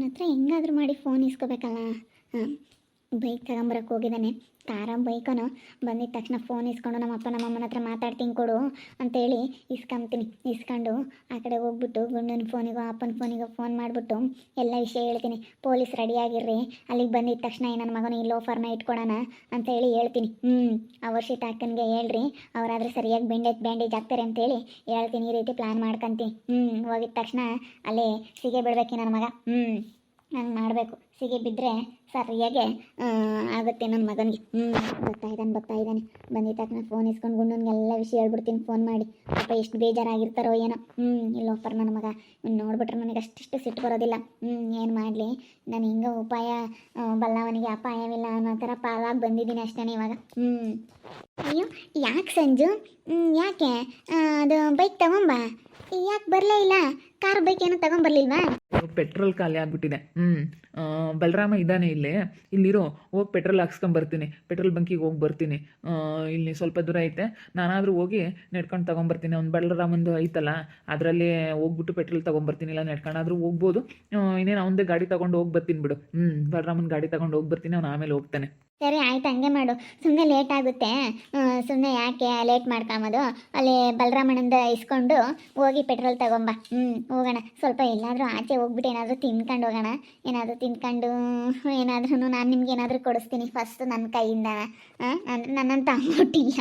ಅವನ ಹತ್ರ ಹೆಂಗಾದ್ರೂ ಮಾಡಿ ಫೋನ್ ಇಸ್ಕೋಬೇಕಲ್ಲ? ಹಾಂ ಬೈಕ್ ತಗೊಂಬರಕ್ಕೆ ಹೋಗಿದ್ದಾನೆ ಕಾರ ಬೈಕನು ಬಂದಿದ ತಕ್ಷಣ ಫೋನ್ ಇಸ್ಕೊಂಡು ನಮ್ಮ ನಮ್ಮ ಅಮ್ಮನ ಹತ್ರ ಮಾತಾಡ್ತೀನಿ ಕೊಡು ಅಂತೇಳಿ ಇಸ್ಕೊಂತೀನಿ ಇಸ್ಕೊಂಡು ಆ ಕಡೆ ಹೋಗ್ಬಿಟ್ಟು ಗುಂಡನ ಫೋನಿಗೋ ಅಪ್ಪನ ಫೋನಿಗೋ ಫೋನ್ ಮಾಡಿಬಿಟ್ಟು ಎಲ್ಲ ವಿಷಯ ಹೇಳ್ತೀನಿ. ಪೊಲೀಸ್ ರೆಡಿಯಾಗಿರ್ರಿ ಅಲ್ಲಿಗೆ ಬಂದಿದ ತಕ್ಷಣ ನನ್ನ ಮಗನ ಈ ಲೋಫರ್ನ ಇಟ್ಕೊಡೋಣ ಅಂತ ಹೇಳಿ ಹೇಳ್ತೀನಿ. ಹ್ಞೂ ಆ ವರ್ಷಿತ ಅಕ್ಕನಿಗೆ ಹೇಳ್ರಿ. ಅವರಾದ್ರೆ ಸರಿಯಾಗಿ ಬ್ಯಾಂಡೇಜ್ ಬ್ಯಾಂಡೇಜ್ ಆಗ್ತಾರೆ ಅಂತೇಳಿ ಹೇಳ್ತೀನಿ. ಈ ರೀತಿ ಪ್ಲ್ಯಾನ್ ಮಾಡ್ಕೊಂತೀನಿ. ಹ್ಞೂ ಹೋಗಿದ ತಕ್ಷಣ ಅಲ್ಲೇ ಸಿಗೆ ಬಿಡ್ಬೇಕು ನನ್ನ ಮಗ. ಹ್ಞೂ ಹಂಗೆ ಮಾಡಬೇಕು. ಸಿಗಿ ಬಿದ್ದರೆ ಸರಿಯಾಗೆ ಆಗುತ್ತೆ ನನ್ನ ಮಗನಿಗೆ. ಹ್ಞೂ ಬರ್ತಾ ಇದ್ದಾನೆ ಬರ್ತಾ ಇದ್ದಾನೆ ಬಂದಿದ್ದ ತಕ್ಷಣ ಫೋನ್ ಇಸ್ಕೊಂಡು ಎಲ್ಲ ವಿಷಯ ಹೇಳ್ಬಿಡ್ತೀನಿ ಫೋನ್ ಮಾಡಿ. ಪಾಪ ಎಷ್ಟು ಬೇಜಾರಾಗಿರ್ತಾರೋ ಏನೋ. ಹ್ಞೂ ಇಲ್ಲೋಪರ್ ನನ್ನ ಮಗ. ನೋಡ್ಬಿಟ್ರೆ ನನಗೆ ಅಷ್ಟಿಷ್ಟು ಸಿಟ್ಟು ಬರೋದಿಲ್ಲ. ಹ್ಞೂ ಏನು ಮಾಡಲಿ? ನಾನು ಹಿಂಗೆ ಉಪಾಯ ಬಲ್ಲವನಿಗೆ ಅಪಾಯವಿಲ್ಲ ಅನ್ನೋ ಥರ ಪಾಲಾಗಿ ಬಂದಿದ್ದೀನಿ ಅಷ್ಟೇ ಇವಾಗ. ಹ್ಞೂ ಅಯ್ಯೋ, ಯಾಕೆ ಸಂಜು? ಯಾಕೆ? ಅದು ಬೈಕ್ ತಗೊಂಬ? ಯಾಕೆ ಬರಲೇ ಇಲ್ಲ? ಕಾರ್ ಬೈಕ್ ಏನೋ ತಗೊಂಬರ್ಲಿಲ್ವಾ? ಪೆಟ್ರೋಲ್ ಖಾಲಿ ಆಗಿಬಿಟ್ಟಿದೆ. ಹ್ಞೂ ಬಲರಾಮ ಇದ್ದಾನೆ ಇಲ್ಲೇ. ಇಲ್ಲಿರೋ, ಹೋಗಿ ಪೆಟ್ರೋಲ್ ಹಾಕ್ಸ್ಕೊಂಡ್ ಬರ್ತೀನಿ. ಪೆಟ್ರೋಲ್ ಬಂಕಿಗೆ ಹೋಗಿ ಬರ್ತೀನಿ. ಇಲ್ಲಿ ಸ್ವಲ್ಪ ದೂರ ಐತೆ. ನಾನಾದರೂ ಹೋಗಿ ನೆಡ್ಕೊಂಡು ತೊಗೊಂಬರ್ತೀನಿ. ಅವ್ನು ಬಲರಾಮಂದು ಐತಲ್ಲ, ಅದರಲ್ಲಿ ಹೋಗ್ಬಿಟ್ಟು ಪೆಟ್ರೋಲ್ ತೊಗೊಂಬರ್ತೀನಿ. ಇಲ್ಲ ನೆಡ್ಕೊಂಡಾದ್ರೂ ಹೋಗ್ಬೋದು. ಇನ್ನೇನು ಅವನದೇ ಗಾಡಿ ತೊಗೊಂಡು ಹೋಗಿ ಬರ್ತೀನಿ ಬಿಡು. ಹ್ಞೂ ಬಲರಾಮನ ಗಾಡಿ ತೊಗೊಂಡು ಹೋಗಿ ಬರ್ತೀನಿ. ಅವ್ನು ಆಮೇಲೆ ಹೋಗ್ತಾನೆ. ಸರಿ, ಆಯ್ತು, ಹಂಗೆ ಮಾಡು. ಸುಮ್ಮನೆ ಲೇಟ್ ಆಗುತ್ತೆ. ಸುಮ್ಮನೆ ಯಾಕೆ ಲೇಟ್ ಮಾಡ್ಕೊಂಬೋದು? ಅಲ್ಲಿ ಬಲರಾಮಣ್ಣಂದ ಇಸ್ಕೊಂಡು ಹೋಗಿ ಪೆಟ್ರೋಲ್ ತಗೊಂಬ. ಹ್ಞೂ ಹೋಗೋಣ. ಸ್ವಲ್ಪ ಎಲ್ಲಾದರೂ ಆಚೆ ಹೋಗ್ಬಿಟ್ಟು ಏನಾದರೂ ತಿನ್ಕೊಂಡು ಹೋಗೋಣ. ಏನಾದರೂ ತಿನ್ಕೊಂಡು ಏನಾದ್ರೂ ನಾನು ನಿಮ್ಗೆ ಏನಾದರೂ ಕೊಡಿಸ್ತೀನಿ ಫಸ್ಟ್ ನನ್ನ ಕೈಯಿಂದ. ಅಂದರೆ ನನ್ನಂತ ಅಮೌಂಟಿಲ್ಲ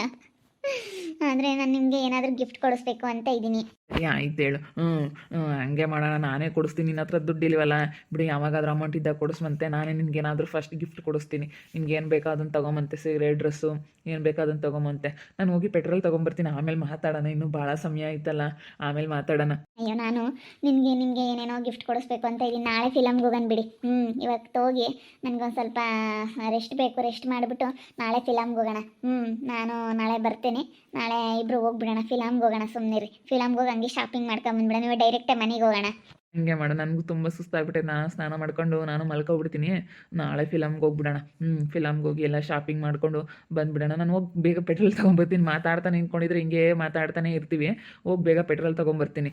ಆದರೆ ನಾನು ನಿಮಗೆ ಏನಾದರೂ ಗಿಫ್ಟ್ ಕೊಡಿಸ್ಬೇಕು ಅಂತ ಇದ್ದೀನಿ. ಸರಿ ಆಯ್ತು ಹೇಳು. ಹ್ಞೂ ಹ್ಞೂ ಹಂಗೆ ಮಾಡೋಣ, ನಾನೇ ಕೊಡಿಸ್ತೀನಿ ನಿನ್ನ ಹತ್ರ ದುಡ್ಡು ಇಲ್ವಲ್ಲ? ಬಿಡಿ, ಯಾವಾಗಾದ್ರೂ ಅಮೌಂಟ್ ಇದ್ದಾಗ ಕೊಡಿಸ್ಮಂತೆ ನಾನೇ ನಿನ್ಗೆ ಏನಾದರೂ ಫಸ್ಟ್ ಗಿಫ್ಟ್ ಕೊಡಿಸ್ತೀನಿ. ನಿನ್ಗೆ ಏನು ಬೇಕಾ ಅದನ್ನು ತೊಗೊಂಬಂತೆ ಸೀರೆ ಡ್ರೆಸ್ಸು ಏನು ಬೇಕೋ ಅದನ್ನು ತೊಗೊಂಬಂತೆ. ನಾನು ಹೋಗಿ ಪೆಟ್ರೋಲ್ ತೊಗೊಂಬರ್ತೀನಿ. ಆಮೇಲೆ ಮಾತಾಡೋಣ, ಇನ್ನೂ ಭಾಳ ಸಮಯ ಆಯ್ತಲ್ಲ. ಆಮೇಲೆ ಮಾತಾಡೋಣ. ಅಯ್ಯೋ, ನಾನು ನಿನಗೆ ನಿಮಗೆ ಏನೇನೋ ಗಿಫ್ಟ್ ಕೊಡಿಸ್ಬೇಕು ಅಂತ ಇದ್ದೀನಿ. ನಾಳೆ ಫಿಲಮ್ಗೆ ಹೋಗೋಣ ಬಿಡಿ. ಹ್ಞೂ ಇವತ್ತು ಹೋಗಿ ನನಗೊಂದು ಸ್ವಲ್ಪ ರೆಸ್ಟ್ ಬೇಕು ರೆಸ್ಟ್ ಮಾಡಿಬಿಟ್ಟು ನಾಳೆ ಫಿಲಮ್ಗೆ ಹೋಗೋಣ. ಹ್ಞೂ ನಾನು ನಾಳೆ ಬರ್ತೇನೆ. ನಾಳೆ ಇಬ್ರು ಹೋಗ್ಬಿಡೋಣ ಫಿಲಮ್ಗೆ ಹೋಗೋಣ ಸುಮ್ಮನೆ ರೀ ಫಿಲಮ್ಗೆ ಹೋಗಿ ಹಂಗೆ ಶಾಪಿಂಗ್ ಮಾಡ್ಕೊಂಬಂದ್ಬಿಡೋಣ ನೀವು ಡೈರೆಕ್ಟೇ ಮನೆಗೆ ಹೋಗೋಣ. ಹಿಂಗೆ ಮಾಡು, ನನಗೂ ತುಂಬ ಸುಸ್ತಾಗ್ಬಿಟ್ಟೆ ನಾನು ಸ್ನಾನ ಮಾಡ್ಕೊಂಡು ನಾನು ಮಲ್ಕೊಬಿಡ್ತೀನಿ. ನಾಳೆ ಫಿಲಮ್ಗೆ ಹೋಗ್ಬಿಡೋಣ. ಹ್ಞೂ ಫಿಲಮ್ಗೆ ಹೋಗಿ ಎಲ್ಲ ಶಾಪಿಂಗ್ ಮಾಡ್ಕೊಂಡು ಬಂದ್ಬಿಡೋಣ. ನಾನು ಹೋಗಿ ಬೇಗ ಪೆಟ್ರೋಲ್ ತೊಗೊಂಬರ್ತೀನಿ. ಮಾತಾಡ್ತಾನೆ ನಿಂತ್ಕೊಂಡಿದ್ರೆ ಹಿಂಗೆ ಮಾತಾಡ್ತಾನೆ ಇರ್ತೀವಿ. ಹೋಗಿ ಬೇಗ ಪೆಟ್ರೋಲ್ ತೊಗೊಂಬರ್ತೀನಿ.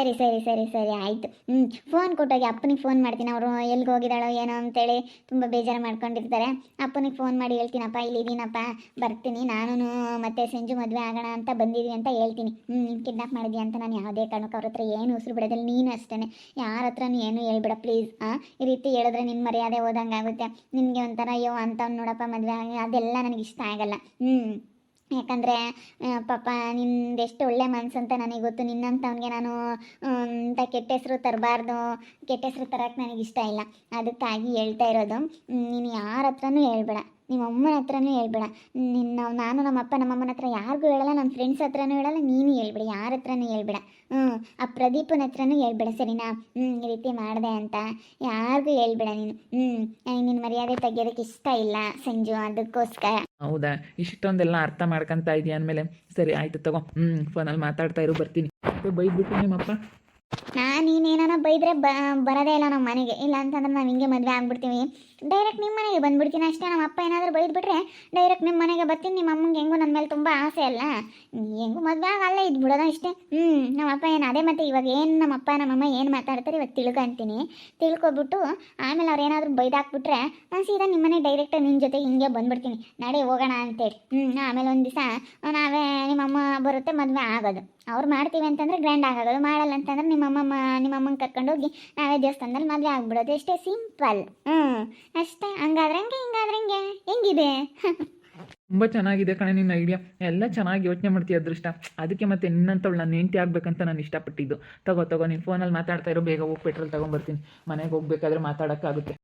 ಸರಿ ಸರಿ ಸರಿ ಸರಿ, ಆಯಿತು. ಹ್ಞೂ ಫೋನ್ ಕೊಟ್ಟೋಗಿ ಅಪ್ಪನಿಗೆ ಫೋನ್ ಮಾಡ್ತೀನಿ. ಅವರು ಎಲ್ಲಿಗೆ ಹೋಗಿದ್ದಾಳೋ ಏನೋ ಅಂತೇಳಿ ತುಂಬ ಬೇಜಾರು ಮಾಡ್ಕೊಂಡಿರ್ತಾರೆ. ಅಪ್ಪನಿಗೆ ಫೋನ್ ಮಾಡಿ ಹೇಳ್ತೀನಪ್ಪ, ಇಲ್ಲಿದ್ದೀನಪ್ಪ, ಬರ್ತೀನಿ. ನಾನು ಮತ್ತೆ ಸಂಜು ಮದುವೆ ಆಗೋಣ ಅಂತ ಬಂದಿದ್ದೀನಿ ಅಂತ ಹೇಳ್ತೀನಿ. ಹ್ಞೂ ಕಿಡ್ನಾಪ್ ಮಾಡಿದ್ಯಾ ಅಂತ ನಾನು ಯಾವುದೇ ಕಾರಣಕ್ಕೆ ಅವ್ರ ಹತ್ರ ಏನು ಉಸಿರು ಬಿಡೋದಿಲ್ಲ. ನೀನು ಅಷ್ಟೇ ಯಾರ ಹತ್ರನೂ ಏನು ಹೇಳ್ಬಿಡ ಪ್ಲೀಸ್ ಹಾಂ ಈ ರೀತಿ ಹೇಳಿದ್ರೆ ನಿನ್ನ ಮರ್ಯಾದೆ ಹೋದಂಗೆ ಆಗುತ್ತೆ ನಿನಗೆ ಒಂಥರ, ಅಯ್ಯೋ ಅಂತ ನೋಡಪ್ಪ ಮದುವೆ ಆಗಿ, ಅದೆಲ್ಲ ನನಗೆ ಇಷ್ಟ ಆಗಲ್ಲ. ಹ್ಞೂ ಯಾಕಂದರೆ ಪಾಪ ನಿಂದೆಷ್ಟು ಒಳ್ಳೆ ಅಂತ ನನಗೆ ಗೊತ್ತು. ನಿನ್ನಂಥವ್ನಿಗೆ ನಾನು ಇಂಥ ಕೆಟ್ಟ ಹೆಸರು ತರಬಾರ್ದು. ಕೆಟ್ಟ ಹೆಸರು ತರಕ್ಕೆ ನನಗೆ ಇಷ್ಟ ಇಲ್ಲ. ಅದಕ್ಕಾಗಿ ಹೇಳ್ತಾ ಇರೋದು. ನೀನು ಯಾರ ಹತ್ರನೂ ಹೇಳ್ಬೇಡ. ನಿಮ್ಮ ಅಮ್ಮನ ಹತ್ರನೂ ಹೇಳ್ಬೇಡ. ನಿನ್ನ ನಾನು ನಮ್ಮ ಅಪ್ಪ ನಮ್ಮಮ್ಮನ ಹತ್ರ ಯಾರಿಗೂ ಹೇಳಲ್ಲ ನನ್ನ ಫ್ರೆಂಡ್ಸ್ ಹತ್ರನೂ ಹೇಳಲ್ಲ, ನೀನು ಹೇಳ್ಬೇಡ, ಯಾರ ಹತ್ರನೂ ಹೇಳ್ಬೇಡ. ಹ್ಞೂ ಆ ಪ್ರದೀಪನ ಹತ್ರನೂ ಹೇಳ್ಬೇಡ, ಸರಿನಾ? ಹ್ಞೂ ಈ ರೀತಿ ಮಾಡಿದೆ ಅಂತ ಯಾರಿಗೂ ಹೇಳ್ಬೇಡ ನೀನು. ಹ್ಞೂ ನನಗೆ ನಿನ್ನ ಮರ್ಯಾದೆ ತೆಗಿಯೋದಕ್ಕೆ ಇಷ್ಟ ಇಲ್ಲ ಸಂಜು, ಅದಕ್ಕೋಸ್ಕರ. ಹೌದಾ? ಇಷ್ಟೊಂದೆಲ್ಲ ಅರ್ಥ ಮಾಡ್ಕೊಂತ ಇದೆಯಾ ಅಂದಮೇಲೆ, ಸರಿ, ಆಯ್ತು ತಗೋ. ಹ್ಞೂ ಫೋನಲ್ಲಿ ಮಾತಾಡ್ತಾ ಇರು, ಬರ್ತೀನಿ. ಬೈದ್ಬಿಟ್ಟು ನಿಮ್ಮಪ್ಪ. ನಾನು ನೀನೇನಾನ ಬೈದ್ರೆ ಬ ಬರೋದೇ ಇಲ್ಲ ನಮ್ಮ ಮನೆಗೆ. ಇಲ್ಲ ಅಂತಂದ್ರೆ ನಾವು ಹಿಂಗೆ ಮದುವೆ ಆಗ್ಬಿಡ್ತೀವಿ. ಡೈರೆಕ್ಟ್ ನಿಮ್ಮ ಮನೆಗೆ ಬಂದ್ಬಿಡ್ತೀನಿ. ಅಷ್ಟೇ ನಮ್ಮ ಅಪ್ಪ ಏನಾದರೂ ಬೈದ್ಬಿಟ್ರೆ ಡೈರೆಕ್ಟ್ ನಿಮ್ಮ ಮನೆಗೆ ಬರ್ತೀನಿ. ನಿಮ್ಮ ಅಮ್ಮಂಗೆ ಹೆಂಗೂ ನನ್ನ ಮೇಲೆ ತುಂಬ ಆಸೆ ಅಲ್ಲ. ಹೆಂಗೂ ಮದುವೆ ಆಗಲ್ಲ ಅಲ್ಲೇ ಇದ್ಬಿಡೋದ ಅಷ್ಟೇ. ಹ್ಞೂ ನಮ್ಮ ಅಪ್ಪ ಏನು ಅದೇ ಮತ್ತೆ ಇವಾಗ ಏನು ನಮ್ಮ ಅಪ್ಪ ನಮ್ಮಮ್ಮ ಏನು ಮಾತಾಡ್ತಾರೆ ಇವಾಗ ತಿಳ್ಕೊಂತೀನಿ. ತಿಳ್ಕೊಬಿಟ್ಟು ಆಮೇಲೆ ಅವ್ರು ಏನಾದರೂ ಬೈದಾಕ್ಬಿಟ್ರೆ ನಾನು ಸೀದಾ ನಿಮ್ಮ ಮನೆ ಡೈರೆಕ್ಟ್ ನಿನ್ನ ಜೊತೆ ಹಿಂಗೆ ಬಂದ್ಬಿಡ್ತೀನಿ. ನಡೆ ಹೋಗೋಣ ಅಂತೇಳಿ. ಹ್ಞೂ ಆಮೇಲೆ ಒಂದು ದಿವಸ ನಾವೇ ನಿಮ್ಮಮ್ಮ ಬರುತ್ತೆ ಮದುವೆ ಆಗೋದು. ಅವ್ರು ಮಾಡ್ತೀವಿ ಅಂತಂದ್ರೆ ಗ್ರ್ಯಾಂಡ್ ಆಗೋದು. ಮಾಡಲ್ಲ ಅಂತಂದ್ರೆ ನಿಮ್ಮಮ್ಮ ನಿಮ್ಮಮ್ಮನ ಕರ್ಕೊಂಡು ಹೋಗಿ ನಾವೇ ದೇವಸ್ಥಾನದಲ್ಲಿ ಮದುವೆ ಆಗ್ಬಿಡೋದು. ಎಷ್ಟೇ ಸಿಂಪಲ್ ಹ್ಞೂ ಅಷ್ಟೇ. ಹಂಗಾದ್ರಂಗೆ ಹಿಂಗಾದ್ರಂಗೆ ಹಿಂಗಾದ್ರೆ ಹೆಂಗಿದೆ? ತುಂಬ ಚೆನ್ನಾಗಿದೆ ಕಣೆ ನಿನ್ನ ಐಡಿಯಾ ಎಲ್ಲ ಚೆನ್ನಾಗಿ ಯೋಚನೆ ಮಾಡ್ತೀಯ ಅದೃಷ್ಟ. ಅದಕ್ಕೆ ಮತ್ತೆ ನಿನ್ನಂಥವ್ಳು ನಾನು ಹೆಂಡತಿ ಆಗ್ಬೇಕಂತ ನಾನು ಇಷ್ಟಪಟ್ಟಿದ್ದು. ತಗೋ ತಗೋ ನೀನು ಫೋನಲ್ಲಿ ಮಾತಾಡ್ತಾ ಇರೋ. ಬೇಗ ಹೋಗಿ ಪೆಟ್ರೋಲ್ ತೊಗೊಂಬರ್ತೀನಿ ಮನೆಗೆ ಹೋಗ್ಬೇಕಾದ್ರೆ ಮಾತಾಡೋಕ್ಕಾಗುತ್ತೆ.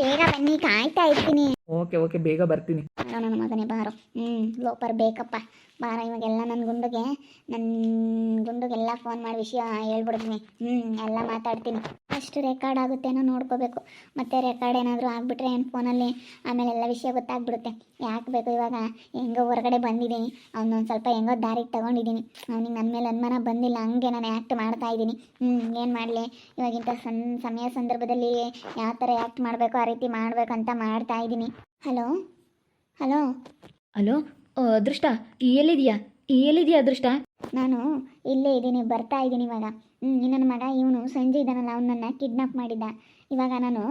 ಬೇಗ ಬನ್ನಿ ಕಾಯ್ತಾ ಇರ್ತೀನಿ. ಓಕೆ ಓಕೆ, ಬೇಗ ಬರ್ತೀನಿ. ಬಾರೋ ನನ್ನ ಮಗನೇ ಬಾರೋ. ಹ್ಞೂ ಲೋಪರ್ ಬೇಕಪ್ಪ. ಬಾರ, ಇವಾಗೆಲ್ಲ ನನ್ನ ಗುಂಡುಗೆ ನನ್ನ ಗುಂಡುಗೆಲ್ಲ ಫೋನ್ ಮಾಡಿ ವಿಷಯ ಹೇಳ್ಬಿಡ್ತೀನಿ. ಹ್ಞೂ ಎಲ್ಲ ಮಾತಾಡ್ತೀನಿ. ಫಸ್ಟ್ ರೆಕಾರ್ಡ್ ಆಗುತ್ತೇನೋ ನೋಡ್ಕೋಬೇಕು. ಮತ್ತೆ ರೆಕಾರ್ಡ್ ಏನಾದರೂ ಆಗಿಬಿಟ್ರೆ ಏನು ಫೋನಲ್ಲಿ ಆಮೇಲೆ ಎಲ್ಲ ವಿಷಯ ಗೊತ್ತಾಗ್ಬಿಡುತ್ತೆ. ಯಾಕೆ ಬೇಕು ಇವಾಗ? ಹೆಂಗೋ ಹೊರಗಡೆ ಬಂದಿದ್ದೀನಿ. ಅವನೊಂದು ಸ್ವಲ್ಪ ಹೆಂಗೋ ದಾರಿಗೆ ತೊಗೊಂಡಿದ್ದೀನಿ. ಅವ್ನಿಗೆ ನನ್ನ ಮೇಲೆ ಅನುಮಾನ ಬಂದಿಲ್ಲ. ಹಂಗೆ ನಾನು ಆ್ಯಕ್ಟ್ ಮಾಡ್ತಾ ಇದ್ದೀನಿ. ಹ್ಞೂ ಏನು ಮಾಡಲಿ? ಇವಾಗಿಂಥ ಸಣ್ಣ ಸಮಯ ಸಂದರ್ಭದಲ್ಲಿ ಯಾವ ಥರ ಆ್ಯಕ್ಟ್ ಮಾಡಬೇಕು ಆ ರೀತಿ ಮಾಡಬೇಕಂತ ಮಾಡ್ತಾ ಇದ್ದೀನಿ. ಹಲೋ? ಹಲೋ? ಹಲೋ? ಓ, ಅದೃಷ್ಟ ಈ ಎಲ್ಲಿದೆಯಾ? ಈ ಎಲ್ಲಿದೆಯಾ ಅದೃಷ್ಟ ನಾನು ಇಲ್ಲೇ ಇದ್ದೀನಿ ಬರ್ತಾ ಇದ್ದೀನಿ ಇವಾಗ. ಹ್ಞೂ ನನ್ನ ಮಗ ಇವನು ಸಂಜೆ ಇದ್ದಾನಲ್ಲ ಅವನನ್ನು ಕಿಡ್ನಾಪ್ ಮಾಡಿದ್ದ. ಇವಾಗ ನಾನು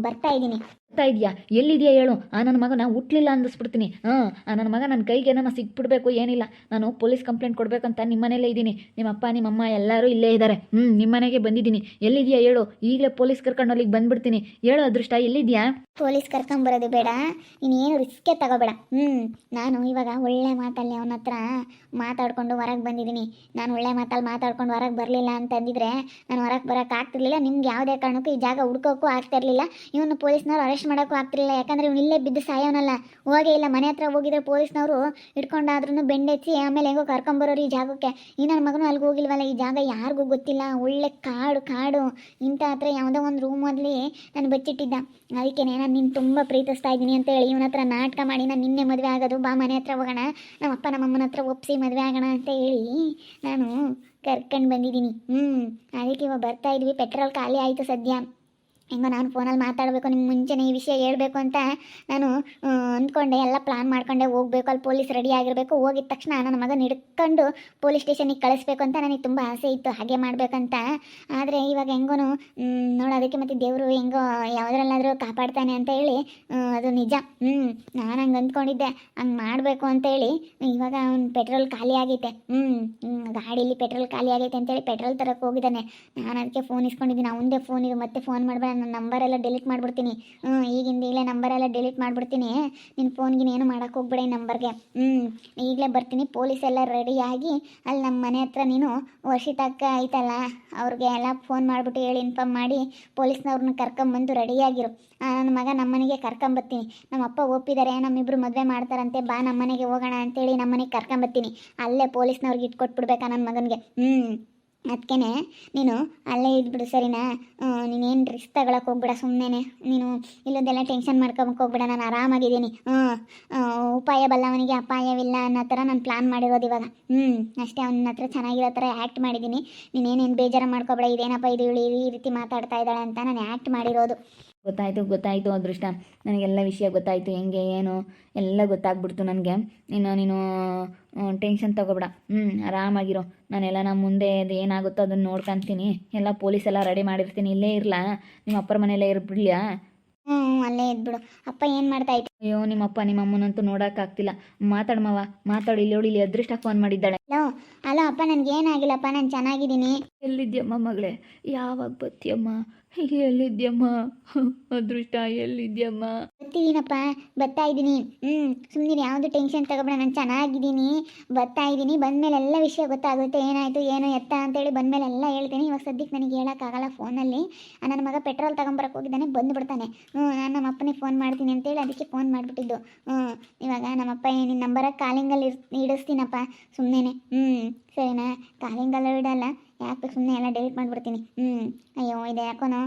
ಬರ್ತಾ ಇದ್ದೀನಿ. ಬರ್ತಾ ಇದೆಯಾ? ಎಲ್ಲಿದೆಯಾ ಹೇಳು? ಆ, ನನ್ನ ಮಗನ ಹುಟ್ಲಿಲ್ಲ ಅಂದಿಸ್ಬಿಡ್ತೀನಿ ಹಾಂ ಆ, ನನ್ನ ಮಗ ನನ್ನ ಕೈಗೆ ಏನನ್ನ ಸಿಕ್ಬಿಡ್ಬೇಕು, ಏನಿಲ್ಲ. ನಾನು ಪೊಲೀಸ್ ಕಂಪ್ಲೇಂಟ್ ಕೊಡಬೇಕಂತ ನಿಮ್ಮ ಮನೇಲೇ ಇದ್ದೀನಿ. ನಿಮ್ಮ ಅಪ್ಪ ನಿಮ್ಮಮ್ಮ ಎಲ್ಲರೂ ಇಲ್ಲೇ ಇದ್ದಾರೆ. ಹ್ಞೂ, ನಿಮ್ಮ ಮನೆಗೆ ಬಂದಿದ್ದೀನಿ. ಎಲ್ಲಿದೆಯಾ ಹೇಳು? ಈಗಲೇ ಪೊಲೀಸ್ ಕರ್ಕೊಂಡು ಅಲ್ಲಿಗೆ ಬಂದ್ಬಿಡ್ತೀನಿ. ಹೇಳು ಅದೃಷ್ಟ, ಎಲ್ಲಿದೆಯಾ? ಪೊಲೀಸ್ ಕರ್ಕೊಂಬರೋದು ಬೇಡ. ಇನ್ನೇನು ರಿಸ್ಕೇ ತಗೋಬೇಡ. ಹ್ಞೂ, ನಾನು ಇವಾಗ ಒಳ್ಳೆ ಮಾತಲ್ಲಿ ಅವನ ಹತ್ರ ಮಾತಾಡ್ಕೊಂಡು ಹೊರಗೆ ಬಂದಿದ್ದೀನಿ. ನಾನು ಒಳ್ಳೆ ಮಾತಲ್ಲಿ ಮಾತಾಡ್ಕೊಂಡು ಹೊರಗೆ ಬರಲಿಲ್ಲ ಅಂತಂದಿದ್ರೆ, ನಾನು ಹೊರಗೆ ಬರೋಕ್ಕಾಗ್ತಿರ್ಲಿಲ್ಲ ನಿಮ್ಗೆ ಯಾವುದೇ ಕಾರಣಕ್ಕೂ ಈ ಜಾಗ ಹುಡ್ಕೋಕ್ಕೂ ಆಗ್ತಿರ್ಲಿಲ್ಲ. ಇವನು ಪೊಲೀಸ್ನವ್ರು ಮಾಡೋಕ್ಕೂ ಯಾಕಂದ್ರೆ ಯಾಕಂದರೆ ಇವ್ನು ಇಲ್ಲೇ ಬಿದ್ದು ಸಾಯೋನಲ್ಲ. ಹೋಗೇ ಇಲ್ಲ. ಮನೆ ಹತ್ರ ಹೋಗಿದ್ರೆ ಪೊಲೀಸ್ನವರು ಇಟ್ಕೊಂಡಾದ್ರೂ ಬೆಂಡೆಚ್ಚಿ ಆಮೇಲೆ ಹೆಂಗೋ ಕರ್ಕೊಂಬರೋರು ಈ ಜಾಗಕ್ಕೆ. ಈ ನನ್ನ ಮಗನೂ ಅಲ್ಲಿಗೆ ಹೋಗಿಲ್ವಲ್ಲ. ಈ ಜಾಗ ಯಾರಿಗೂ ಗೊತ್ತಿಲ್ಲ. ಒಳ್ಳೆ ಕಾಡು ಕಾಡು. ಇಂಥ ಹತ್ರ ಯಾವುದೋ ಒಂದು ರೂಮಲ್ಲಿ ನಾನು ಬಚ್ಚಿಟ್ಟಿದ್ದ. ಅದಕ್ಕೆ ನಾನು ನಿನ್ನ ತುಂಬ ಪ್ರೀತಿಸ್ತಾ ಇದ್ದೀನಿ ಅಂತ ಹೇಳಿ ಇವನ ಹತ್ರ ನಾಟಕ ಮಾಡಿ ನಾನು ನಿನ್ನೆ ಮದುವೆ ಆಗೋದು. ಬಾ ಮನೆ ಹತ್ರ ಹೋಗೋಣ. ನಮ್ಮ ಅಪ್ಪ ನಮ್ಮಮ್ಮನ ಹತ್ರ ಒಪ್ಪಿಸಿ ಮದುವೆ ಆಗೋಣ ಅಂತ ಹೇಳಿ ನಾನು ಕರ್ಕೊಂಡು ಬಂದಿದ್ದೀನಿ. ಹ್ಞೂ ಅದಕ್ಕೆ ಇವಾಗ ಬರ್ತಾ ಇದ್ವಿ. ಪೆಟ್ರೋಲ್ ಖಾಲಿ ಆಯಿತು ಸದ್ಯ. ಹೆಂಗೋ ನಾನು ಫೋನಲ್ಲಿ ಮಾತಾಡಬೇಕು, ನಿಮ್ಗೆ ಮುಂಚೆನೇ ಈ ವಿಷಯ ಹೇಳಬೇಕು ಅಂತ ನಾನು ಅಂದ್ಕೊಂಡೆ. ಎಲ್ಲ ಪ್ಲಾನ್ ಮಾಡ್ಕೊಂಡೆ, ಹೋಗ್ಬೇಕು, ಅಲ್ಲಿ ಪೊಲೀಸ್ ರೆಡಿ ಆಗಿರಬೇಕು. ಹೋಗಿದ ತಕ್ಷಣ ನನ್ನ ಮಗನ ಹಿಡ್ಕೊಂಡು ಪೊಲೀಸ್ ಸ್ಟೇಷನಿಗೆ ಕಳಿಸ್ಬೇಕು ಅಂತ ನನಗೆ ತುಂಬ ಆಸೆ ಇತ್ತು. ಹಾಗೆ ಮಾಡಬೇಕಂತ. ಆದರೆ ಇವಾಗ ಹೆಂಗೋ ನೋಡೋದಕ್ಕೆ ಮತ್ತು ದೇವರು ಹೆಂಗೋ ಯಾವುದ್ರಲ್ಲಾದರೂ ಕಾಪಾಡ್ತಾನೆ ಅಂತ ಹೇಳಿ ಅದು ನಿಜ. ಹ್ಞೂ ನಾನು ಹಂಗೆ ಅಂದ್ಕೊಂಡಿದ್ದೆ. ಹಂಗೆ ಮಾಡಬೇಕು ಅಂತೇಳಿ ಇವಾಗ ಅವ್ನು ಪೆಟ್ರೋಲ್ ಖಾಲಿ ಆಗೈತೆ. ಹ್ಞೂ ಗಾಡೀಲಿ ಪೆಟ್ರೋಲ್ ಖಾಲಿ ಆಗೈತೆ ಅಂತೇಳಿ ಪೆಟ್ರೋಲ್ ತರಕ್ಕೆ ಹೋಗಿದ್ದಾನೆ. ನಾನು ಅದಕ್ಕೆ ಫೋನ್ ಇಸ್ಕೊಂಡಿದ್ದೀನಿ. ಅವನದೇ ಫೋನ್ ಇದು ಮತ್ತೆ ಫೋನ್ ಮಾಡಬೇಡ ನನ್ನ ನಂಬರೆಲ್ಲ ಡಿಲೀಟ್ ಮಾಡ್ಬಿಡ್ತೀನಿ. ಹ್ಞೂ ಈಗಿಂದ ಈಗಲೇ ನಂಬರೆಲ್ಲ ಡಿಲೀಟ್ ಮಾಡಿಬಿಡ್ತೀನಿ. ನಿನ್ನ ಫೋನ್ಗಿನ ಏನು ಮಾಡೋಕೆ ಹೋಗ್ಬೇಡ ಈ ನಂಬರ್ಗೆ ಹ್ಞೂ ಈಗಲೇ ಬರ್ತೀನಿ. ಪೊಲೀಸ್ ಎಲ್ಲ ರೆಡಿಯಾಗಿ ಅಲ್ಲಿ ನಮ್ಮ ಮನೆ ಹತ್ರ ನೀನು ವರ್ಷಿತಕ್ಕ ಐತಲ್ಲ, ಅವ್ರಿಗೆ ಎಲ್ಲ ಫೋನ್ ಮಾಡಿಬಿಟ್ಟು ಹೇಳಿ ಇನ್ಫಾರ್ಮ್ ಮಾಡಿ ಪೊಲೀಸ್ನವ್ರನ್ನ ಕರ್ಕೊಂಬಂದು ರೆಡಿಯಾಗಿರು ನನ್ನ ಮಗ ನಮ್ಮ ಮನೆಗೆ ಕರ್ಕೊಂಬರ್ತೀನಿ ನಮ್ಮ ಅಪ್ಪ ಒಪ್ಪಿದ್ದಾರೆ ನಮ್ಮಿಬ್ಬರು ಮದುವೆ ಮಾಡ್ತಾರಂತೆ, ಬಾ ನಮ್ಮ ಮನೆಗೆ ಹೋಗೋಣ ಅಂತೇಳಿ ನಮ್ಮ ಮನೆಗೆ ಕರ್ಕೊಂಬರ್ತೀನಿ ಅಲ್ಲೇ ಪೊಲೀಸ್ನವ್ರಿಗೆ ಇಟ್ಕೊಟ್ಬಿಡ್ಬೇಕಾ ನನ್ನ ಮಗನಿಗೆ? ಹ್ಞೂ ಅದಕ್ಕೆ ನೀನು ಅಲ್ಲೇ ಇದ್ಬಿಡು ಸರಿನಾ? ನೀನೇನು ರಿಸ್ಕ್ ತಗೊಳಕ್ಕೆ ಹೋಗ್ಬಿಡ ಸುಮ್ಮನೆ ನೀನು ಇಲ್ಲದೆಲ್ಲ ಟೆನ್ಷನ್ ಮಾಡ್ಕೊಬೇಕು ಹೋಗ್ಬಿಡ, ನಾನು ಆರಾಮಾಗಿದ್ದೀನಿ. ಹ್ಞೂ ಉಪಾಯ ಬಲ್ಲವನಿಗೆ ಅಪಾಯವಿಲ್ಲ ಅನ್ನೋ ಥರ ನಾನು ಪ್ಲಾನ್ ಮಾಡಿರೋದು ಇವಾಗ. ಹ್ಞೂ ಅಷ್ಟೇ ಅವನ ಹತ್ರ ಚೆನ್ನಾಗಿರೋ ಥರ ಆ್ಯಕ್ಟ್ ಮಾಡಿದ್ದೀನಿ ನೀನೇನೇನು ಬೇಜಾರು ಮಾಡ್ಕೊಬೇಡ, ಇದೇನಪ್ಪ ಇದು ಇಳಿ ಈ ರೀತಿ ಮಾತಾಡ್ತಾ ಇದ್ದಾಳೆ ಅಂತ ನಾನು ಆ್ಯಕ್ಟ್ ಮಾಡಿರೋದು. ಗೊತ್ತಾಯಿತು ಗೊತ್ತಾಯಿತು ಅದೃಷ್ಟ. ನನಗೆಲ್ಲ ವಿಷಯ ಗೊತ್ತಾಯಿತು ಹೆಂಗೆ ಏನು ಎಲ್ಲ ಗೊತ್ತಾಗ್ಬಿಡ್ತು ನನಗೆ. ಇನ್ನು ನೀನು ಟೆನ್ಷನ್ ತಗೋಬೇಡ. ಹ್ಞೂ ಆರಾಮಾಗಿರೋ. ನಾನೆಲ್ಲ ನಮ್ಮ ಮುಂದೆ ಅದು ಏನಾಗುತ್ತೋ ಅದನ್ನು ನೋಡ್ಕೊಂತೀನಿ. ಎಲ್ಲ ಪೊಲೀಸ್ ಎಲ್ಲ ರೆಡಿ ಮಾಡಿರ್ತೀನಿ. ಇಲ್ಲೇ ಇರಲಾ. ನಿಮ್ಮ ಅಪ್ಪರ ಮನೆಯಲ್ಲೇ ಇರ್ಬಿಡ್ಲಿಯಾ ಹ್ಞೂ ಅಲ್ಲೇ ಇದ್ಬಿಡು. ಅಪ್ಪ ಏನು ಮಾಡ್ತಾ ಇತ್ತು ಅಯ್ಯೋ ನಿಮ್ಮಪ್ಪ ನಿಮ್ಮ ಅಮ್ಮನಂತೂ ನೋಡೋಕ್ಕಾಗ್ತಿಲ್ಲ. ಮಾತಾಡು ಮಾವ. ಮಾತಾಡು. ಇಲ್ಲಿ ನೋಡಿ ಇಲ್ಲಿ ಅದೃಷ್ಟ ಫೋನ್ ಮಾಡಿದ್ದಾಳೆ. ಹಲೋ ಹಲೋ ಅಪ್ಪ ನನಗೇನಾಗಿಲ್ಲಪ್ಪ ನಾನು ಚೆನ್ನಾಗಿದ್ದೀನಿ. ಎಲ್ಲಿದ್ದೀಯಮ್ಮ ಮಗಳೇ? ಯಾವಾಗ ಬತ್ತೀಯಮ್ಮ ಎಲ್ಲಿದ್ಯಮ್ಮ? ಅದೃಷ್ಟ, ಎಲ್ಲಿದ್ಯಮ್ಮ? ಬರ್ತಿದ್ದೀನಪ್ಪ ಬರ್ತಾ ಇದ್ದೀನಿ. ಹ್ಮ್ ಸುಮ್ಮನೆ ಯಾವುದು ಟೆನ್ಷನ್ ತಗೋಬೇಡ, ನಾನು ಚೆನ್ನಾಗಿದ್ದೀನಿ. ಬರ್ತಾ ಇದ್ದೀನಿ ಬಂದಮೇಲೆ ಎಲ್ಲ ವಿಷಯ ಗೊತ್ತಾಗುತ್ತೆ, ಏನಾಯ್ತು, ಏನು ಎತ್ತ ಅಂತೇಳಿ ಬಂದಮೇಲೆ ಎಲ್ಲ ಹೇಳ್ತೀನಿ. ಇವಾಗ ಸದ್ಯಕ್ಕೆ ನನಗೆ ಹೇಳೋಕ್ಕಾಗಲ್ಲ ಫೋನಲ್ಲಿ. ನನ್ನ ಮಗ ಪೆಟ್ರೋಲ್ ತಗೊಂಬರಕ್ಕೆ ಹೋಗಿದ್ದಾನೆ ಬಂದ್ಬಿಡ್ತಾನೆ ಹ್ಞೂ ನಾನು ನಮ್ಮ ಅಪ್ಪನಿಗೆ ಫೋನ್ ಮಾಡ್ತೀನಿ ಅಂತೇಳಿ ಅದಕ್ಕೆ ಫೋನ್ ಮಾಡಿಬಿಟ್ಟಿದ್ದು. ಹ್ಞೂ ಇವಾಗ ನಮ್ಮಪ್ಪ ನಿನ್ನ ನಂಬರ ಕಾಲಿಂಗಲ್ಲಿ ಇರ್, ಇಡಿಸ್ತೀನಪ್ಪ ಸುಮ್ಮನೆ ಹ್ಞೂ ಸರಿನಾ? ಕಾಲಿಂಗಲ್ಲ ಇಡಲ್ಲ ಯಾಕೆ ಸುಮ್ಮನೆ ಎಲ್ಲ ಡಿಲೀಟ್ ಮಾಡಿಬಿಡ್ತೀನಿ. ಹ್ಞೂ ಅಯ್ಯೋ, ಇದು ಯಾಕೋನೋ?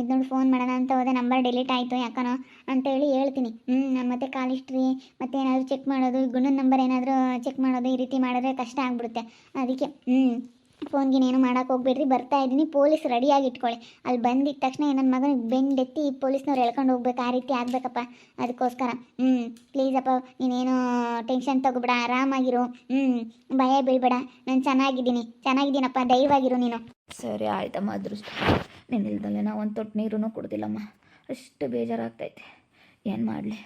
ಇದು ನೋಡಿ ಫೋನ್ ಮಾಡೋಣ ಅಂತ ಹೋದೆ ನಂಬರ್ ಡಿಲೀಟ್ ಆಯಿತು ಯಾಕನೋ ಅಂತೇಳಿ ಹೇಳ್ತೀನಿ. ಹ್ಞೂ ಮತ್ತೆ ಕಾಲ್ ಹಿಸ್ಟ್ರಿ ಮತ್ತೆ ಏನಾದರೂ ಚೆಕ್ ಮಾಡೋದು, ಗುಣದ ನಂಬರ್ ಏನಾದರೂ ಚೆಕ್ ಮಾಡೋದು ಈ ರೀತಿ ಮಾಡಿದ್ರೆ ಕಷ್ಟ ಆಗ್ಬಿಡುತ್ತೆ. ಅದಕ್ಕೆ ಹ್ಞೂ ಫೋನ್ಗಿನ ಏನು ಮಾಡೋಕೆ ಹೋಗ್ಬೇಡ್ರಿ, ಬರ್ತಾ ಇದ್ದೀನಿ, ಪೊಲೀಸ್ ರೆಡಿಯಾಗಿ ಇಟ್ಕೊಳ್ಳಿ ಅಲ್ಲಿ ಬಂದಿದ್ದ ತಕ್ಷಣ ನನ್ನ ಮಗನಿಗೆ ಬೆಂಡೆತ್ತಿ ಪೊಲೀಸ್ನವ್ರು ಎಳ್ಕೊಂಡು ಹೋಗ್ಬೇಕು, ಆ ರೀತಿ ಆಗಬೇಕಪ್ಪ ಅದಕ್ಕೋಸ್ಕರ ಹ್ಞೂ ಪ್ಲೀಸಪ್ಪ, ನೀನೇನು ಟೆನ್ಷನ್ ತಗೋಬೇಡ, ಆರಾಮಾಗಿರು. ಹ್ಞೂ ಭಯ ಬೀಳ್ಬೇಡ, ನಾನು ಚೆನ್ನಾಗಿದ್ದೀನಿ, ಚೆನ್ನಾಗಿದ್ದೀನಪ್ಪ ಧೈರ್ಯವಾಗಿರು ನೀನು. ಸರಿ ಆಯ್ತಮ್ಮ, ಅದೃಷ್ಟ. ನಿನ್ನಿಲ್ದಲ್ಲೇ ನಾವು ಒಂದು ತೊಟ್ಟು ನೀರು ಕುಡ್ದಿಲ್ಲಮ್ಮ. ಅಷ್ಟು ಬೇಜಾರಾಗ್ತೈತೆ. ಏನು ಮಾಡಲಿ?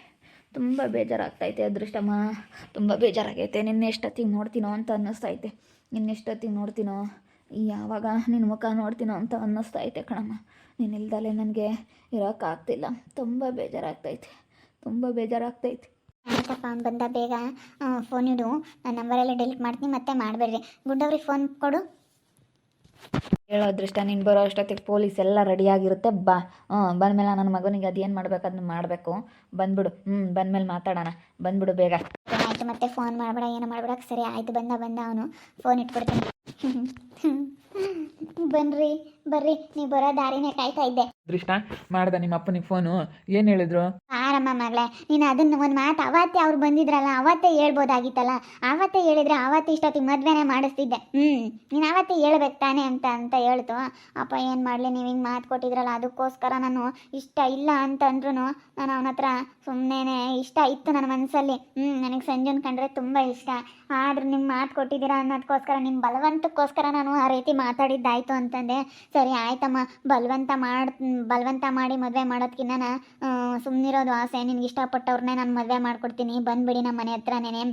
ತುಂಬ ಬೇಜಾರಾಗ್ತೈತೆ, ಅದೃಷ್ಟಮ್ಮ. ತುಂಬ ಬೇಜಾರಾಗೈತೆ, ನಿನ್ನೆ ಎಷ್ಟೊತ್ತಿಗೆ ನೋಡ್ತೀನೋ ಅಂತ ಅನ್ನಿಸ್ತೈತೆ. ನಿನ್ನೆಷ್ಟೊತ್ತಿಗೆ ನೋಡ್ತೀನೋ? ಯಾವಾಗ ನಿನ್ನ ಮುಖ ನೋಡ್ತೀನೋ ಅಂತ ಅನ್ನಿಸ್ತೈತೆ ಕಣಮ್ಮ. ನಿನ್ನಿಲ್ದಲ್ಲೇ ನನಗೆ ಇರೋಕ್ಕಾಗ್ತಿಲ್ಲ ತುಂಬ ಬೇಜಾರಾಗ್ತೈತೆ. ತುಂಬ ಬೇಜಾರಾಗ್ತೈತೆ. ಆಯ್ತಪ್ಪ ಬಂದ ಬೇಗ? ಫೋನ್ ಇಡು. ನನ್ನ ನಂಬರೆಲ್ಲ ಡಿಲೀಟ್ ಮಾಡ್ತೀನಿ ಮತ್ತೆ ಮಾಡಬೇಡ್ರಿ. ಗುಡ್ಡವ್ರಿಗೆ ಫೋನ್ ಕೊಡು. ಹೇಳೋ ಅದೃಷ್ಟ ನೀನು ಬರೋ ಅಷ್ಟೊತ್ತಿಗೆ ಪೊಲೀಸ್ ಎಲ್ಲ ರೆಡಿಯಾಗಿರುತ್ತೆ ಬಾ. ಹ್ಞೂ ಬಂದಮೇಲೆ ನನ್ನ ಮಗನಿಗೆ ಅದೇನು ಮಾಡ್ಬೇಕು ಅದನ್ನ ಮಾಡಬೇಕು. ಬಂದ್ಬಿಡು. ಹ್ಞೂ ಬಂದಮೇಲೆ ಮಾತಾಡೋಣ. ಬಂದ್ಬಿಡು ಬೇಗ. ಆಯಿತು ಮತ್ತೆ ಫೋನ್ ಮಾಡಬೇಡ ಏನು ಮಾಡಬೇಡ. ಸರಿ ಆಯಿತು ಬಂದ ಬಂದ ಅವನು. ಫೋನ್ ಇಟ್ಬಿಡ್ತೀನಿ. ಬನ್ರಿ ಬರ್ರಿ ನೀ ಬರೋ ದಾರಿನೇ ಕಾಯ್ತಾ ಇದ್ದೆ. ದೃಷ್ಟ ಮಾಡ್ದ ನಿಮ್ಮ ಅಪ್ಪನಿಗೆ ಫೋನು. ಏನು ಹೇಳಿದ್ರು? ಆರಮ್ಮ ಮಗಳೇ ನೀನು ಅದನ್ನ ಒಂದು ಮಾತು ಅವತ್ತೇ ಅವ್ರು ಬಂದಿದ್ರಲ್ಲ ಅವತ್ತೇ ಹೇಳ್ಬೋದಾಗಿತ್ತಲ್ಲ? ಆವತ್ತೇ ಹೇಳಿದ್ರೆ ಇಷ್ಟ ಇಷ್ಟೊತ್ತಿಗೆ ಮದುವೆನೇ ಮಾಡಿಸ್ತಿದ್ದೆ. ಹ್ಮ್. ನೀನು ಅವತ್ತೇ ಹೇಳ್ಬೇಕು ತಾನೇ ಅಂತ ಅಂತ ಹೇಳ್ತು. ಅಪ್ಪ ಏನು ಮಾಡಲಿ ನೀವು ಹಿಂಗೆ ಮಾತು ಕೊಟ್ಟಿದ್ರಲ್ಲ ಅದಕ್ಕೋಸ್ಕರ ನಾನು ಇಷ್ಟ ಇಲ್ಲ ಅಂತಂದ್ರೂ ನಾನು ಅವನ ಹತ್ರ ಸುಮ್ಮನೆ ಇಷ್ಟ ಇತ್ತು ನನ್ನ ಮನಸ್ಸಲ್ಲಿ ಹ್ಮ್ ನನಗೆ ಸಂಜೆನ್ ಕಂಡ್ರೆ ತುಂಬಾ ಇಷ್ಟ. ಆದ್ರೆ ನಿಮ್ಮ ಮಾತು ಕೊಟ್ಟಿದ್ದೀರಾ ಅನ್ನೋದಕ್ಕೋಸ್ಕರ ನಿಮ್ಮ ಬಲವಂತಕ್ಕೋಸ್ಕರ ನಾನು ಆ ರೀತಿ ಮಾತಾಡಿದ್ದ. ಒಳ್ಳೇದಾಯಿತು ಅಂತಂದೆ, ಸರಿ ಆಯ್ತಮ್ಮ, ಬಲವಂತ ಮಾಡಿ ಬಲವಂತ ಮಾಡಿ ಮದುವೆ ಮಾಡೋದ್ಕಿನ್ನ ಸುಮ್ಮನಿರೋದು ಆಸೆ. ನಿನ್ಗೆ ಇಷ್ಟಪಟ್ಟವ್ರನ್ನೇ ನಾನು ಮದುವೆ ಮಾಡ್ಕೊಡ್ತೀನಿ. ಬಂದ್ಬಿಡಿ ನಮ್ಮ ಮನೆ ಹತ್ರನೇ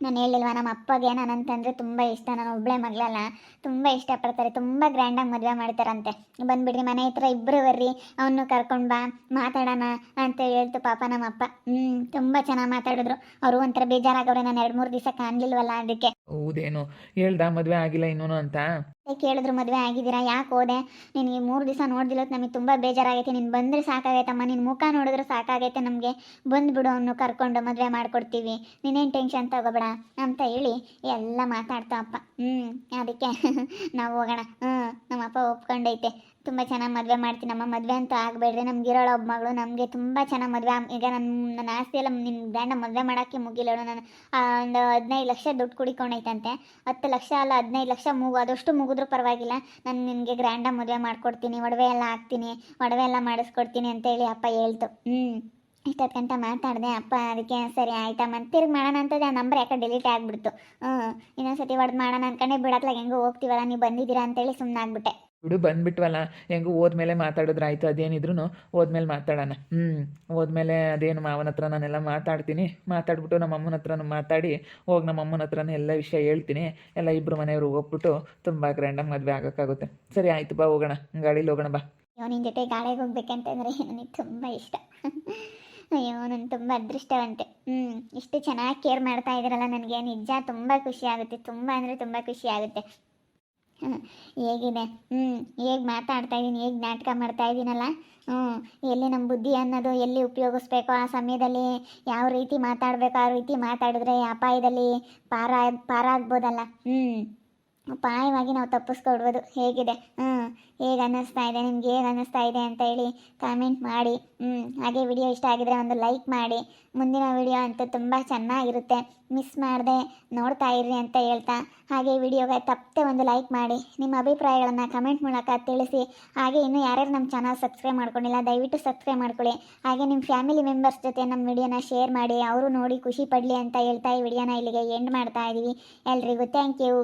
ನಾನು ಹೇಳಿಲ್ವಾ ನಮ್ಮ ಅಪ್ಪಗೆ ನಾನಂತಂದರೆ ತುಂಬ ಇಷ್ಟ. ನಾನು ಒಬ್ಬಳೇ ಮಗಳಲ್ಲ. ತುಂಬ ಇಷ್ಟಪಡ್ತಾರೆ. ತುಂಬ ಗ್ರ್ಯಾಂಡಾಗಿ ಮದುವೆ ಮಾಡ್ತಾರಂತೆ. ಬಂದ್ಬಿಡ್ರಿ ಮನೆ ಹತ್ರ ಇಬ್ಬರು ಬರ್ರಿ. ಅವನು ಕರ್ಕೊಂಡು ಬಾ. ಮಾತಾಡೋಣ ಅಂತ ಹೇಳ್ತು ಪಾಪ ನಮ್ಮ ಅಪ್ಪ ಹ್ಞೂ ತುಂಬ ಚೆನ್ನಾಗಿ ಮಾತಾಡಿದ್ರು. ಅವರು ಒಂಥರ ಬೇಜಾರಾಗವ್ರೆ ನಾನು ಎರಡು ಮೂರು ದಿವಸ ಕಾಣಲಿಲ್ವಲ್ಲ ಅದಕ್ಕೆ. ಹೌದೇನು. ಹೇಳ್ದ, ಮದ್ವೆ ಆಗಿಲ್ಲ ಇನ್ನೂನು ಅಂತ? ಕೇಳಿದ್ರು ಮದ್ವೆ ಆಗಿದ್ದೀರಾ? ಯಾಕೆ ಹೋದೆ? ನಿನಗೆ ಮೂರು ದಿವಸ ನೋಡ್ದಿಲ್ಲ ನಮಗೆ ತುಂಬ ಬೇಜಾರಾಗೈತೆ. ನೀನು ಬಂದರೆ ಸಾಕಾಗೈತಮ್ಮ. ನಿನ್ನ ಮುಖ ನೋಡಿದ್ರೆ ಸಾಕಾಗೈತೆ ನಮಗೆ. ಬಂದ್ಬಿಡು ಅವನು ಕರ್ಕೊಂಡು ಮದುವೆ ಮಾಡ್ಕೊಡ್ತೀವಿ. ನೀನೇನು ಟೆನ್ಷನ್ ತಗೋಬೇಡ. ಅಂತ ಹೇಳಿ ಎಲ್ಲ ಮಾತಾಡ್ತಾವಪ್ಪ ಹ್ಞೂ ಅದಕ್ಕೆ. ನಾವು ಹೋಗೋಣ. ಹ್ಞೂ ನಮ್ಮ ಅಪ್ಪ ಒಪ್ಕೊಂಡೈತೆ. ತುಂಬ ಚೆನ್ನಾಗಿ ಮದುವೆ ಮಾಡ್ತೀನಮ್ಮ ಮದುವೆ ಅಂತ ಆಗಬೇಡ್ರಿ. ನಮ್ಗೆ ಇರೋಳು ಒಬ್ಬ ಮಗಳು ನಮಗೆ ತುಂಬ ಚೆನ್ನಾಗಿ ಮದುವೆ ಈಗ ನನ್ನ ನನ್ನ ಆಸ್ತಿ ಎಲ್ಲ ನಿಮ್ಮ ಗಂಡ ಮದುವೆ ಮಾಡೋಕ್ಕೆ ಮುಗಿಲ್ಲೋಳು ನಾನು ಒಂದು ಹದಿನೈದು ಲಕ್ಷ ದುಡ್ಡು ಕುಡಿಕೊಂಡೈತಂತೆ. ಹತ್ತು ಲಕ್ಷ ಅಲ್ಲ, ಹದಿನೈದು ಲಕ್ಷ ಮೂಗು ಅದಷ್ಟು ಮುಗಿದ್ರೂ ಪರವಾಗಿಲ್ಲ. ನಾನು ನಿನಗೆ ಗ್ರ್ಯಾಂಡಾಗಿ ಮದುವೆ ಮಾಡ್ಕೊಡ್ತೀನಿ. ಒಡವೆ ಎಲ್ಲ ಹಾಕ್ತೀನಿ. ಒಡವೆ ಎಲ್ಲ ಮಾಡಿಸ್ಕೊಡ್ತೀನಿ ಅಂತೇಳಿ ಅಪ್ಪ ಹೇಳ್ತು. ಹ್ಞೂ ಇಷ್ಟೊತ್ತು ಗಂಟೆ ಮಾತಾಡಿದೆ. ಅಪ್ಪ, ಅದಕ್ಕೆ ಸರಿ ಆಯ್ತಮ್ಮ. ತಿರ್ಗಿ ಮಾಡೋಣ ಅಂತದ್ದೆ ಆ ನಂಬರ್ ಯಾಕೆ ಡಿಲೀಟ್ ಆಗಿಬಿಡ್ತು. ಹ್ಞೂ ಇನ್ನೊಂದ್ಸತಿ ಹೊಡೆದು ಮಾಡೋಣ ಅನ್ಕೊಂಡೆ. ಬಿಡತ್ಲಾಗ ಹೆಂಗೋ ಹೋಗ್ತೀವಲ್ಲ, ನೀವು ಬಂದಿದ್ದೀರಾ ಅಂತೇಳಿ ಸುಮ್ಮನೆ ಆಗ್ಬಿಟ್ಟೆ ಬಿಡು ಬಂದ್ಬಿಟ್ವಲ್ಲ. ಹೆಂಗೂ ಹೋದ್ಮೇಲೆ ಮಾತಾಡಿದ್ರೆ ಆಯಿತು ಅದೇನಿದ್ರು ಹೋದ್ಮೇಲೆ ಮಾತಾಡೋಣ. ಹ್ಞೂ ಹೋದ್ಮೇಲೆ ಅದೇನು ಮಾವನ ಹತ್ರ ನಾನೆಲ್ಲ ಮಾತಾಡ್ತೀನಿ. ಮಾತಾಡ್ಬಿಟ್ಟು ನಮ್ಮ ಅಮ್ಮನ ಹತ್ರನೂ ಮಾತಾಡಿ ಹೋಗಿ ನಮ್ಮ ಅಮ್ಮನ ಹತ್ರನೇ ಎಲ್ಲ ವಿಷಯ ಹೇಳ್ತೀನಿ. ಎಲ್ಲ ಇಬ್ಬರು ಮನೆಯವರು ಹೋಗ್ಬಿಟ್ಟು ತುಂಬ ಗ್ರ್ಯಾಂಡಾಗಿ ಮದುವೆ ಆಗೋಕ್ಕಾಗುತ್ತೆ. ಸರಿ ಆಯಿತು ಬಾ ಹೋಗೋಣ. ಗಾಡೀಲಿ ಹೋಗೋಣ ಬಾ. ನಿನ್ನ ಜೊತೆ ಗಾಳಿಗೆ ಹೋಗ್ಬೇಕಂತಂದರೆ ನನಗೆ ತುಂಬ ಇಷ್ಟ. ಅಯ್ಯೋ ನಾನು ತುಂಬ ಅದೃಷ್ಟವಂತೆ. ಹ್ಞೂ ಇಷ್ಟು ಚೆನ್ನಾಗಿ ಕೇರ್ ಮಾಡ್ತಾ ಇದ್ದೀರಲ್ಲ ನನಗೆ ನಿಜ ತುಂಬ ಖುಷಿ ಆಗುತ್ತೆ. ತುಂಬ ಅಂದರೆ ತುಂಬ ಖುಷಿ ಆಗುತ್ತೆ. ಹ್ಮ್, ಹೇಗಿದೆ? ಹ್ಞೂ ಹೇಗೆ ಮಾತಾಡ್ತಾ ಇದ್ದೀನಿ ಹೇಗೆ ನಾಟಕ ಮಾಡ್ತಾ ಇದ್ದೀನಲ್ಲ ಹ್ಞೂ ಎಲ್ಲಿ ನಮ್ಮ ಬುದ್ಧಿ ಅನ್ನೋದು ಎಲ್ಲಿ ಉಪಯೋಗಿಸ್ಬೇಕು? ಆ ಸಮಯದಲ್ಲಿ ಯಾವ ರೀತಿ ಮಾತಾಡಬೇಕು? ಆ ರೀತಿ ಮಾತಾಡಿದ್ರೆ ಅಪಾಯದಲ್ಲಿ ಪಾರ, ಪಾರಾಗ್ಬೋದಲ್ಲ? ಹ್ಞೂ ಅಪಾಯವಾಗಿ ನಾವು ತಪ್ಪಿಸ್ಕೊಡ್ಬೋದು. ಹೇಗಿದೆ? ಹ್ಞೂ ಹೇಗೆ ಅನ್ನಿಸ್ತಾ ಇದೆ? ನಿಮ್ಗೆ ಹೇಗೆ ಅನ್ನಿಸ್ತಾ ಇದೆ ಅಂತ ಹೇಳಿ ಕಾಮೆಂಟ್ ಮಾಡಿ. ಹ್ಞೂ ಹಾಗೆ ವಿಡಿಯೋ ಇಷ್ಟ ಆಗಿದ್ರೆ ಒಂದು ಲೈಕ್ ಮಾಡಿ. ಮುಂದಿನ ವಿಡಿಯೋ ಅಂತೂ ತುಂಬ ಚೆನ್ನಾಗಿರುತ್ತೆ. ಮಿಸ್ ಮಾಡದೆ ನೋಡ್ತಾ ಇರ್ರಿ ಅಂತ ಹೇಳ್ತಾ. ಹಾಗೆ ವಿಡಿಯೋಗೆ ತಪ್ಪದೆ ಒಂದು ಲೈಕ್ ಮಾಡಿ. ನಿಮ್ಮ ಅಭಿಪ್ರಾಯಗಳನ್ನು ಕಮೆಂಟ್ ಮೂಲಕ ತಿಳಿಸಿ. ಹಾಗೆ ಇನ್ನೂ ಯಾರ್ಯಾರು ನಮ್ಮ ಚಾನಲ್ ಸಬ್ಸ್ಕ್ರೈಬ್ ಮಾಡ್ಕೊಂಡಿಲ್ಲ, ದಯವಿಟ್ಟು ಸಬ್ಸ್ಕ್ರೈಬ್ ಮಾಡ್ಕೊಳ್ಳಿ. ಹಾಗೆ ನಿಮ್ಮ ಫ್ಯಾಮಿಲಿ ಮೆಂಬರ್ಸ್ ಜೊತೆ ನಮ್ಮ ವಿಡಿಯೋನ ಶೇರ್ ಮಾಡಿ. ಅವರು ನೋಡಿ ಖುಷಿ ಪಡಲಿ ಅಂತ ಹೇಳ್ತಾ ಈ ವಿಡಿಯೋನ ಇಲ್ಲಿಗೆ ಎಂಡ್ ಮಾಡ್ತಾ ಇದ್ದೀವಿ ಎಲ್ರಿಗೂ ಥ್ಯಾಂಕ್ ಯು